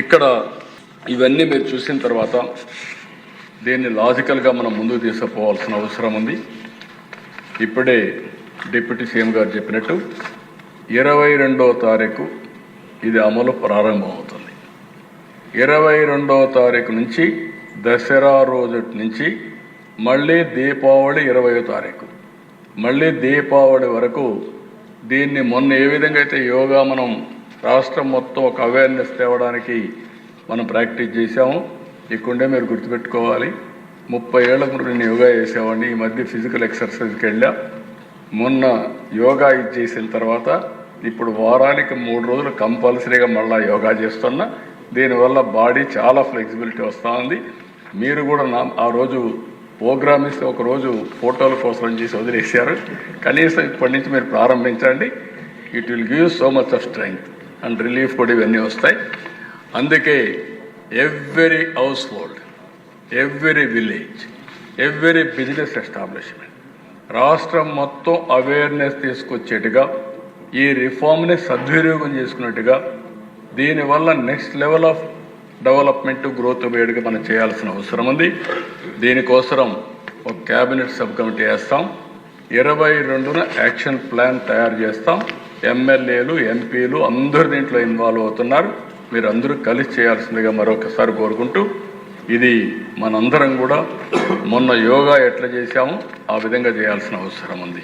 ఇక్కడ ఇవన్నీ మీరు చూసిన తర్వాత దీన్ని లాజికల్గా మనం ముందుకు తీసుకుపోవాల్సిన అవసరం ఉంది. ఇప్పుడే డిప్యూటీ సీఎం గారు చెప్పినట్టు ఇరవై రెండవ తారీఖు ఇది అమలు ప్రారంభమవుతుంది. ఇరవై రెండవ తారీఖు నుంచి దసరా రోజు నుంచి మళ్ళీ దీపావళి ఇరవయో తారీఖు. మళ్ళీ దీపావళి వరకు దీన్ని మొన్న ఏ విధంగా అయితే యోగా మనం రాష్ట్రం మొత్తం ఒక అవేర్నెస్ తేవడానికి మనం ప్రాక్టీస్ చేశాము. ఇక్కడే మీరు గుర్తుపెట్టుకోవాలి. ముప్పై ఏళ్ళ ముందు నేను యోగా చేసేవాడిని. ఈ మధ్య ఫిజికల్ ఎక్సర్సైజ్కి వెళ్ళా. మొన్న యోగా ఇది చేసిన తర్వాత ఇప్పుడు వారానికి మూడు రోజులు కంపల్సరీగా మళ్ళా యోగా చేస్తున్నా. దీనివల్ల బాడీ చాలా ఫ్లెక్సిబిలిటీ వస్తూ ఉంది మీరు కూడా నా ఆ రోజు ప్రోగ్రామ్ ఇస్తే ఒక రోజు ఫోటోల కోసం చేసి వదిలేశారు. కనీసం ఇప్పటి నుంచి మీరు ప్రారంభించండి. It will give so much of strength and relief కూడా ఇవన్నీ వస్తాయి. అందుకే every household every village every business establishment రాష్ట్రం మొత్తం అవేర్నెస్ తీసుకొచ్చేట్టుగా ఈ రిఫార్మ్ని సద్వినియోగం చేసుకున్నట్టుగా దీనివల్ల next level of development growth వేడుక మనం చేయాల్సిన అవసరం ఉంది. దీనికోసం ఒక క్యాబినెట్ సబ్ కమిటీ వేస్తాం. ఇరవై రెండున యాక్షన్ ప్లాన్ తయారు చేస్తాం. ఎమ్మెల్యేలు ఎంపీలు అందరు దీంట్లో ఇన్వాల్వ్ అవుతున్నారు. మీరు అందరూ కలిసి చేయాల్సిందిగా మరొకసారి కోరుకుంటూ ఇది మనందరం కూడా మొన్న యోగా ఎట్లా చేశామో ఆ విధంగా చేయాల్సిన అవసరం ఉంది.